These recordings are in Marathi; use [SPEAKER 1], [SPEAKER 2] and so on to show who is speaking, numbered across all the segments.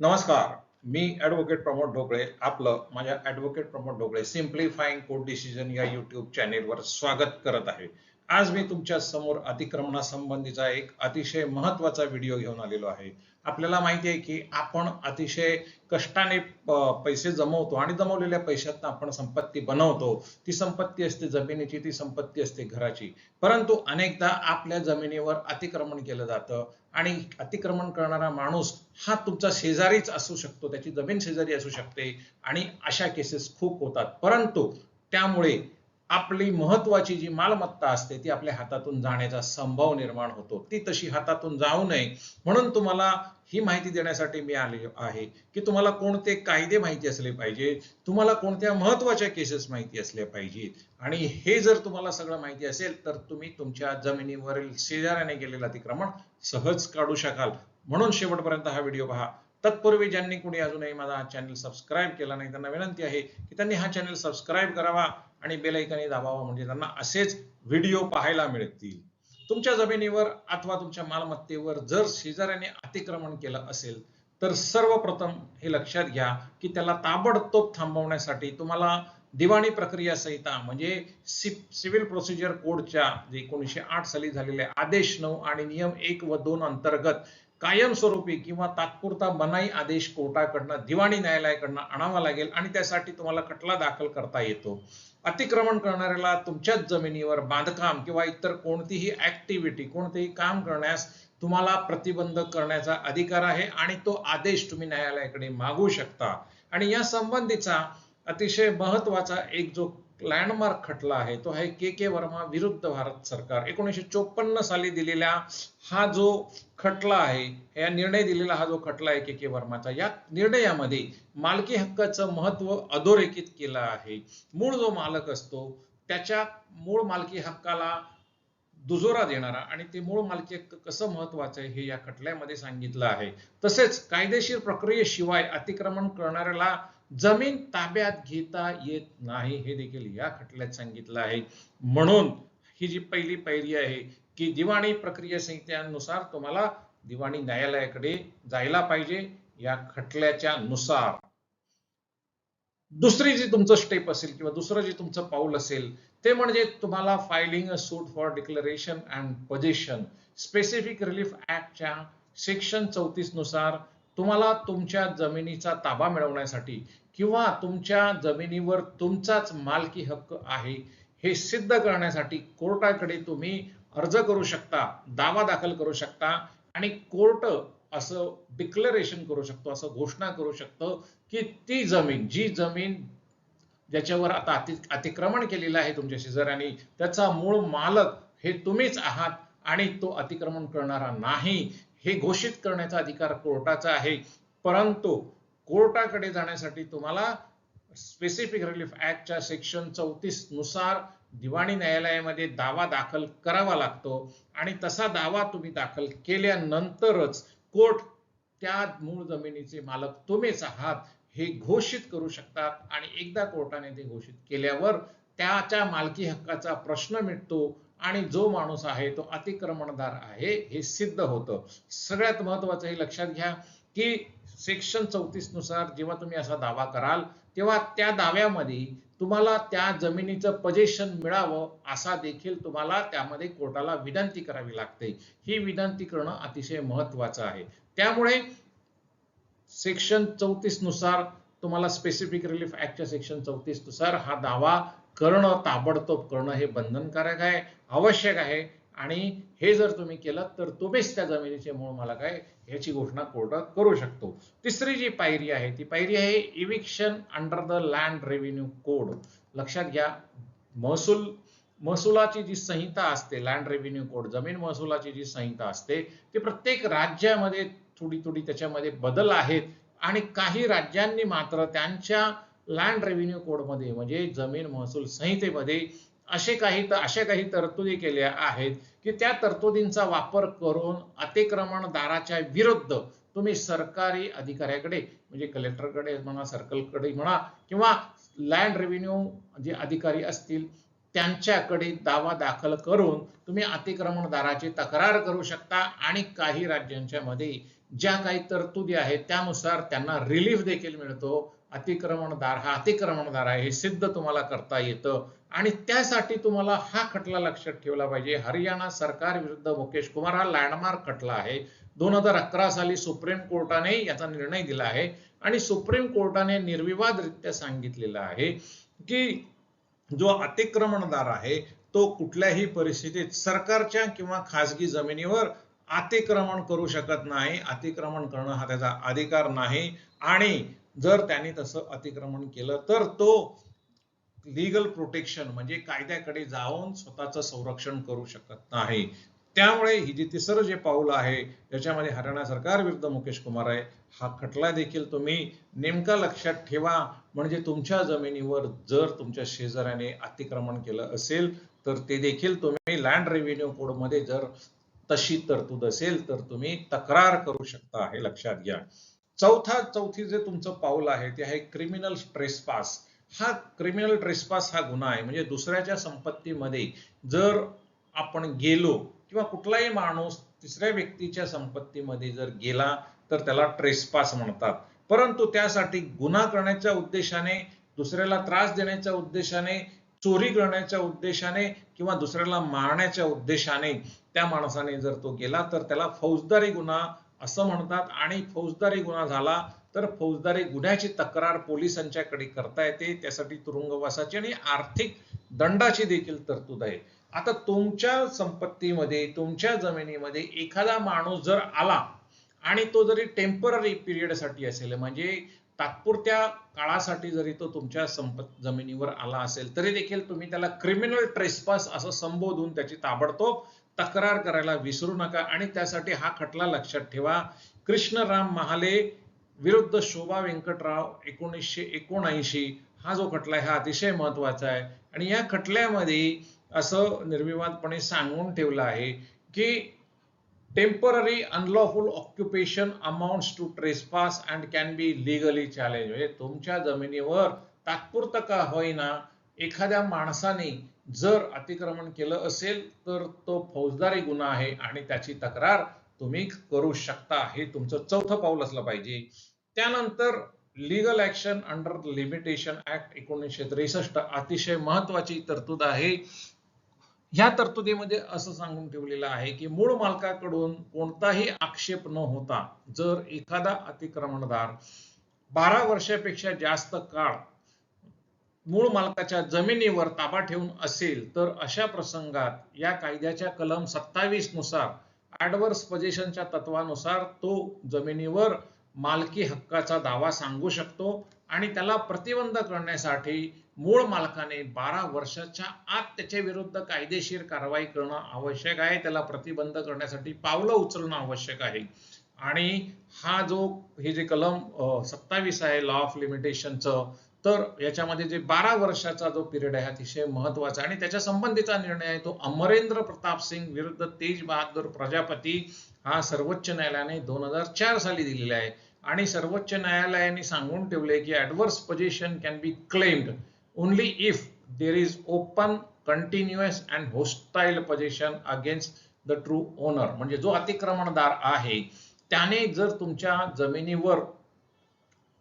[SPEAKER 1] नमस्कार मी ॲडव्होकेट प्रमोद ढोकळे आपलं माझ्या advocate Pramod Dhokale simplifying court decision या युट्यूब चॅनेलवर स्वागत करत आहे. आज मी तुमच्यासमोर अतिक्रमणासंबंधीचा एक अतिशय महत्त्वाचा व्हिडिओ घेऊन आलेलो आहे. आपल्याला माहिती आहे की आपण अतिशय कष्टाने पैसे जमवतो आणि जमवलेल्या पैशातनं आपण संपत्ती बनवतो. ती संपत्ती असते जमिनीची ती संपत्ती असते घराची. परंतु अनेकदा आपल्या जमिनीवर अतिक्रमण केलं जातं आणि अतिक्रमण करणारा माणूस हा तुमचा शेजारीच असू शकतो त्याची जमीन शेजारी असू शकते आणि अशा केसेस खूप होतात. परंतु त्यामुळे आपली महत्वाची जी मालमत्ता असते ती आपल्या हातातून जाण्याचा संभव निर्माण होतो. ती तशी हातातून जाऊ नये. म्हणून तुम्हाला ही माहिती देण्यासाठी मी आले आहे की तुम्हाला कोणते कायदे माहिती असले पाहिजे तुम्हाला कोणत्या महत्त्वाच्या केसेस माहिती असल्या पाहिजेत आणि हे जर तुम्हाला सगळं माहिती असेल तर तुम्ही तुमच्या जमिनीवरील शेजाऱ्याने केलेलं अतिक्रमण सहज काढू शकाल. म्हणून शेवटपर्यंत हा व्हिडिओ पहा. तत्पूर्वी ज्यांनी कोणी अजूनही माझा हा चॅनल सबस्क्राईब केला नाही त्यांना विनंती आहे की त्यांनी हा चॅनल सबस्क्राईब करावा आणि बेलायकनी दाबावा म्हणजे त्यांना असेच व्हिडिओ पाहायला मिळतील. तुमच्या जमिनीवर अथवा तुमच्या मालमत्तेवर जर शेजाऱ्याने अतिक्रमण केलं असेल तर सर्वप्रथम हे लक्षात घ्या की त्याला ताबडतोब थांबवण्यासाठी तुम्हाला दिवाणी प्रक्रिया संहिता म्हणजे सिव्हिल प्रोसिजर कोडच्या जे एकोणीसशे आठ साली झालेले आदेश नऊ आणि नियम एक व दोन अंतर्गत कायमस्वरूपी किंवा तात्पुरता बनाई आदेश कोर्टाकडनं दिवाणी न्यायालयाकडनं आणावा लागेल आणि त्यासाठी तुम्हाला खटला दाखल करता येतो. अतिक्रमण करणाऱ्याला तुमच्याच जमिनीवर बांधकाम किंवा इतर कोणतीही ऍक्टिव्हिटी कोणतेही काम करण्यास तुम्हाला प्रतिबंध करण्याचा अधिकार आहे आणि तो आदेश तुम्ही न्यायालयाकडे मागू शकता. आणि या संबंधीचा अतिशय महत्त्वाचा एक जो लँडमार्क खटला आहे तो आहे के के वर्मा विरुद्ध भारत सरकार. एकोणीसशे चोपन्न साली दिलेल्या हा जो खटला आहे या निर्णय दिलेला हा जो खटला आहे के के वर्माचा या निर्णयामध्ये मालकी हक्काचं महत्त्व अधोरेखित केलं आहे. मूळ जो मालक असतो त्याच्या मूळ मालकी हक्काला दुजोरा देणारा आणि ते मूळ मालकी हक्क कसं महत्वाचं आहे हे या खटल्यामध्ये सांगितलं आहे. तसेच कायदेशीर प्रक्रियेशिवाय अतिक्रमण करणाऱ्याला जमीन ताब्यात घेता येत नाही हे देखील या खटल्यात सांगितलं आहे. म्हणून ही जी पहिली पायरी आहे की दिवाणी प्रक्रिया संहितेनुसार तुम्हाला दिवाणी न्यायालयाकडे जायला पाहिजे या खटल्याच्या नुसार. दुसरी जी तुमचं स्टेप असेल किंवा दुसरं जे तुमचं पाऊल असेल ते म्हणजे तुम्हाला filing a suit for declaration and possession specific relief ऍक्टच्या section चौतीसनुसार तुम्हाला तुमच्या जमिनीचा ताबा मिळवण्यासाठी किंवा तुमच्या जमिनीवर तुमचाच मालकी हक्क आहे हे सिद्ध करण्यासाठी कोर्टाकडे तुम्ही अर्ज करू शकता दावा दाखल करू शकता आणि कोर्ट असं डिक्लेरेशन करू शकतो असं घोषणा करू शकतो की ती जमीन जी जमीन ज्याच्यावर आता अति अतिक्रमण केलेलं आहे तुमच्या शेजाऱ्यांनी त्याचा मूळ मालक हे तुम्हीच आहात आणि तो अतिक्रमण करणारा नाही. हे घोषित करण्याचा अधिकार कोर्टाचा आहे. परंतु कोर्टाकडे जाण्यासाठी तुम्हाला स्पेसिफिक रिलीफ ऍक्टच्या सेक्शन चौतीसनुसार दिवाणी न्यायालयामध्ये दावा दाखल करावा लागतो. आणि तसा दावा तुम्ही दाखल केल्यानंतरच कोर्ट त्या मूळ जमिनीचे मालक तुम्हीच आहात हे घोषित करू शकतात. आणि एकदा कोर्टाने ते घोषित केल्यावर त्याच्या मालकी हक्काचा प्रश्न मिटतो. आणि जो माणूस आहे तो अतिक्रमणदार आहे हे सिद्ध होतं. सगळ्यात महत्वाचं हे लक्षात घ्या की सेक्शन चौतीसनुसार जेव्हा तुम्ही असा दावा कराल तेव्हा त्या दाव्यामध्ये तुम्हाला त्या जमिनीचं पजेशन मिळावं असा देखील तुम्हाला त्यामध्ये कोर्टाला विनंती करावी लागते. ही विनंती करणं अतिशय महत्वाचं आहे. त्यामुळे सेक्शन चौतीसनुसार तुम्हाला स्पेसिफिक रिलीफ ऍक्टच्या सेक्शन चौतीसनुसार हा दावा करणं ताबडतोब करणं हे बंधनकारक आहे आवश्यक आहे. आणि हे जर तुम्ही केलं तर तुम्हीच त्या जमिनीचे मूळ मालक आहे याची घोषणा कोर्टात करू शकतो. तिसरी जी पायरी आहे ती पायरी आहे eviction under the land revenue code लक्षात घ्या महसूल महसुलाची जी संहिता असते लँड रेव्हेन्यू कोड जमीन महसुलाची जी संहिता असते ती प्रत्येक राज्यामध्ये थोडी थोडी त्याच्यामध्ये बदल आहेत. आणि काही राज्यांनी मात्र त्यांच्या लँड रेव्हेन्यू कोडमध्ये म्हणजे जमीन महसूल संहितेमध्ये असे काही अशा काही तरतुदी केल्या आहेत की त्या तरतुदींचा वापर करून अतिक्रमणदाराच्या विरुद्ध तुम्ही सरकारी अधिकाऱ्याकडे म्हणजे कलेक्टरकडे म्हणा सर्कलकडे म्हणा किंवा लँड रेव्हेन्यू जे अधिकारी असतील त्यांच्याकडे दावा दाखल करून तुम्ही अतिक्रमणदाराची तक्रार करू शकता आणि काही राज्यांच्या मध्ये ज्या काही तरतुदी आहेत त्यानुसार त्यांना रिलीफ देखील मिळतो. अतिक्रमणदार हा अतिक्रमणदार आहे हे सिद्ध तुम्हाला करता येतं. आणि त्यासाठी तुम्हाला हा खटला लक्षात ठेवला पाहिजे. हरियाणा सरकार विरुद्ध मुकेश कुमार हा लँडमार्क खटला आहे. दोन हजार अकरा साली सुप्रीम कोर्टाने याचा निर्णय दिला आहे. आणि सुप्रीम कोर्टाने निर्विवादरित्या सांगितलेलं आहे की जो अतिक्रमणदार आहे तो कुठल्याही परिस्थितीत सरकारच्या किंवा खासगी जमिनीवर अतिक्रमण करू शकत नाही. अतिक्रमण करणं हा त्याचा अधिकार नाही. आणि जर त्याने तसं अतिक्रमण केलं तर तो लिगल प्रोटेक्शन म्हणजे कायद्याकडे जाऊन स्वतःचं संरक्षण करू शकत नाही. त्यामुळे ही जी तिसरं जे पाऊल आहे ज्याच्यामध्ये हरियाणा सरकार विरुद्ध मुकेश कुमार आहे हा खटला देखील तुम्ही नेमका लक्षात ठेवा. म्हणजे तुमच्या जमिनीवर जर तुमच्या शेजाऱ्याने अतिक्रमण केलं असेल तर ते देखील तुम्ही लँड रेव्हेन्यू कोडमध्ये जर तशी तरतूद असेल तर तुम्ही तक्रार करू शकता हे लक्षात घ्या. चौथा चौथी जे तुमचं पाऊल आहे ते आहे क्रिमिनल ट्रेसपास हा क्रिमिनल ट्रेसपास हा गुन्हा आहे. म्हणजे दुसऱ्याच्या संपत्तीमध्ये जर आपण गेलो किंवा कुठलाही माणूस तिसऱ्या व्यक्तीच्या संपत्तीमध्ये जर गेला तर त्याला ट्रेसपास म्हणतात. परंतु त्यासाठी गुन्हा करण्याच्या उद्देशाने दुसऱ्याला त्रास देण्याच्या उद्देशाने चोरी करण्याच्या उद्देशाने किंवा दुसऱ्याला मारण्याच्या उद्देशाने त्या माणसाने जर तो गेला तर त्याला फौजदारी गुन्हा असं म्हणतात आणि फौजदारी गुन्हा झाला तर फौजदारी गुन्ह्याची तक्रार पोलिसांच्याकडे करता येते. त्यासाठी तुरुंगवासाची आणि आर्थिक दंडाची देखील तरतूद आहे. आता तुमच्या संपत्तीमध्ये तुमच्या जमिनीमध्ये एखादा माणूस जर आला आणि तो जरी टेंपररी पिरियडसाठी असेल म्हणजे तात्पुरत्या काळासाठी जरी तो तुमच्या संपत जमिनीवर आला असेल तरी देखील तुम्ही त्याला क्रिमिनल ट्रेसपास असं संबोधून त्याची ताबडतोब तक्रार करायला विसरू नका आणि त्यासाठी हा खटला लक्षात ठेवा. कृष्णराम महाले विरुद्ध शोभा व्यंकटराव एकोणीसशे एकोणऐंशी हा जो खटला आहे हा अतिशय महत्त्वाचा आहे. आणि या खटल्यामध्ये असं निर्विवादपणे सांगून ठेवलं आहे की temporary unlawful occupation amounts to trespass and can be legally challenge म्हणजे तुमच्या जमिनीवर तात्पुरतं का होईना एखाद्या माणसाने जर अतिक्रमण केलं असेल तर तो फौजदारी गुन्हा आहे आणि त्याची तक्रार तुम्ही करू शकता. हे तुमचं चौथं पाऊल असलं पाहिजे. त्यानंतर legal action under limitation act एकोणीसशे त्रेसष्ट अतिशय महत्वाची तरतूद आहे. ह्या तरतुदीमध्ये असं सांगून ठेवलेलं आहे की मूळ मालकाकडून कोणताही आक्षेप न होता जर एखादा अतिक्रमणदार बारा वर्षापेक्षा जास्त काळ मूळ मालकाच्या जमिनीवर ताबा ठेवून असेल तर अशा प्रसंगात या कायद्याच्या कलम सत्तावीसनुसार ऍडवर्स पोझिशनच्या तत्वानुसार तो जमिनीवर मालकी हक्काचा दावा सांगू शकतो आणि त्याला प्रतिबंध करण्यासाठी मूळ मालकाने बारा वर्षाच्या आत त्याच्या विरुद्ध कायदेशीर कारवाई करणं आवश्यक आहे. त्याला प्रतिबंध करण्यासाठी पावलं उचलणं आवश्यक आहे. आणि हा जो हे जे कलम सत्तावीस आहे लॉ ऑफ लिमिटेशनचं तर याच्यामध्ये जे बारा वर्षाचा जो पिरियड आहे अतिशय महत्त्वाचा आणि त्याच्या संबंधीचा निर्णय आहे तो अमरेंद्र प्रताप सिंग विरुद्ध तेज बहादूर प्रजापती हा सर्वोच्च न्यायालयाने दोन हजार चार साली दिलेला आहे. आणि सर्वोच्च न्यायालयाने सांगून ठेवले की adverse possession can be claimed only if there is open continuous and hostile possession against the true owner म्हणजे जो अतिक्रमणदार आहे त्याने जर तुमच्या जमिनीवर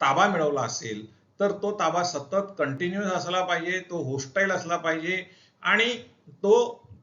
[SPEAKER 1] ताबा मिळवला असेल तर तो ताबा सतत कंटिन्युअस असला पाहिजे तो होस्टाईल असला पाहिजे आणि तो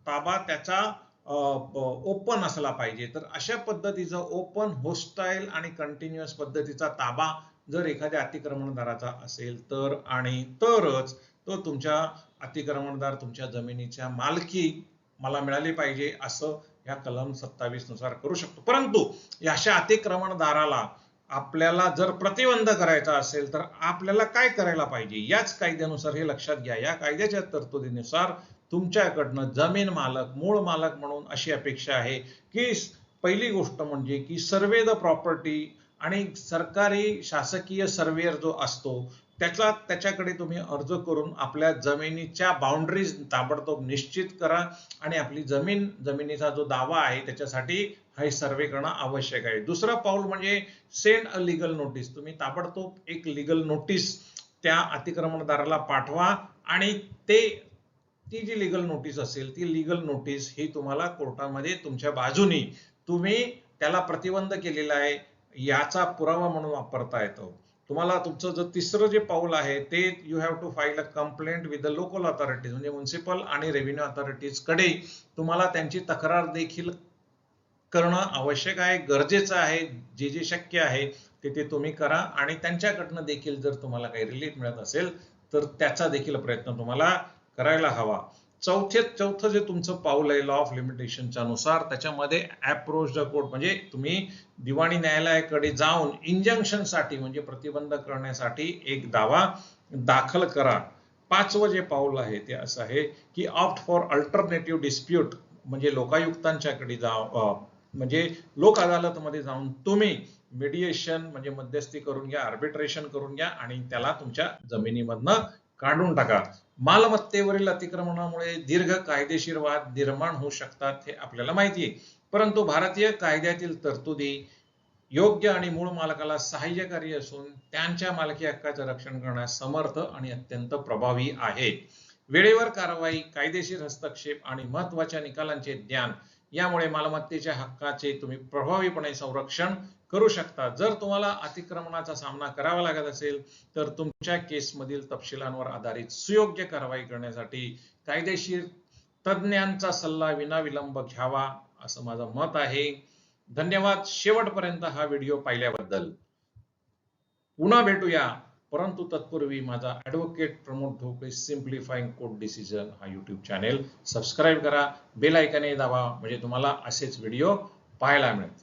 [SPEAKER 1] ताबा त्याचा ओपन असला पाहिजे. तर अशा पद्धतीचा ओपन होस्टाईल आणि कंटिन्युअस पद्धतीचा ताबा जर एखाद्या अतिक्रमणदाराचा असेल तर आणि तरच तो तुमच्या अतिक्रमणदार तुमच्या जमिनीच्या मालकी मला मिळाली पाहिजे असं या कलम सत्तावीसनुसार करू शकतो. परंतु अशा अतिक्रमणदाराला आपल्याला जर प्रतिबंध करायचा असेल तर आपल्याला काय करायला पाहिजे? याच कायद्यानुसार हे लक्षात घ्या. या कायद्याच्या तरतुदीनुसार तुमच्याकडनं जमीन मालक मूळ मालक म्हणून अशी अपेक्षा आहे की पहिली गोष्ट म्हणजे की सर्वे द प्रॉपर्टी आणि सरकारी शासकीय सर्वेअर जो असतो त्याचा त्याच्याकडे तुम्ही अर्ज करून आपल्या जमिनीच्या बाउंड्रीज ताबडतोब निश्चित करा आणि आपली जमीन जमिनीचा जो दावा आहे त्याच्यासाठी हे सर्वे करणं आवश्यक आहे. दुसरं पाऊल म्हणजे सेंड अ लिगल नोटीस तुम्ही ताबडतोब एक लिगल नोटीस त्या अतिक्रमणदाराला पाठवा आणि ते ती जी लिगल नोटीस असेल ती लिगल नोटीस ही तुम्हाला कोर्टामध्ये तुमच्या बाजूनी तुम्ही त्याला प्रतिबंध केलेला आहे याचा पुरावा म्हणून वापरता येतो. तुम्हाला तुमचं जर तिसरं जे पाऊल आहे ते you have to file a complaint with the local authorities म्हणजे म्युन्सिपल आणि रेव्हेन्यू अथॉरिटीजकडे तुम्हाला त्यांची तक्रार देखील करणं आवश्यक आहे गरजेचं आहे जे जे शक्य आहे ते ते तुम्ही करा. आणि त्यांच्याकडनं देखील जर तुम्हाला काही रिलीफ मिळत असेल तर त्याचा देखील प्रयत्न तुम्हाला करायला हवा. चौथे चौथं जे तुमचं पाऊल आहे लॉ ऑफ लिमिटेशनच्या नुसार त्याच्यामध्ये अप्रोच द कोर्ट म्हणजे तुम्ही दिवाणी न्यायालयाकडे जाऊन इंजंक्शनसाठी म्हणजे प्रतिबंध करण्यासाठी एक दावा दाखल करा. पाचवं जे पाऊल आहे ते असं आहे की ऑप्ट फॉर अल्टरनेटिव्ह डिस्प्यूट म्हणजे लोकायुक्तांच्याकडे जा म्हणजे लोक अदालतमध्ये जाऊन तुम्ही मेडिएशन म्हणजे मध्यस्थी करून घ्या आर्बिट्रेशन करून घ्या आणि त्याला तुमच्या जमिनीमधनं काढून टाका. मालमत्तेवरील अतिक्रमणामुळे दीर्घ कायदेशीर वाद निर्माण होऊ शकतात हे आपल्याला माहिती आहे परंतु भारतीय कायद्यातील तरतुदी योग्य आणि मूळ मालकाला सहाय्यकारी असून त्यांच्या मालकी हक्काचं रक्षण करण्यास समर्थ आणि अत्यंत प्रभावी आहे वेळेवर कारवाई कायदेशीर हस्तक्षेप आणि महत्त्वाच्या निकालांचे ज्ञान यामुळे मालमत्तेच्या हक्काचे तुम्ही प्रभावीपणे संरक्षण करू शकता. जर तुम्हाला अतिक्रमणाचा सामना करावा लागत असेल तर तुमच्या केसमधील तपशिलांवर आधारित सुयोग्य कारवाई करण्यासाठी कायदेशीर तज्ज्ञांचा सल्ला विनाविलंब घ्यावा असं माझं मत आहे. धन्यवाद. शेवटपर्यंत हा व्हिडिओ पाहिल्याबद्दल. पुन्हा भेटूया. परंतु तत्पूर्वी माझा advocate Pramod Dhoke simplifying court decision हा यूट्यूब चॅनेल सबस्क्राईब करा. बेल ऐकने दाबा. म्हणजे तुम्हाला असेच व्हिडिओ पाहायला मिळतील.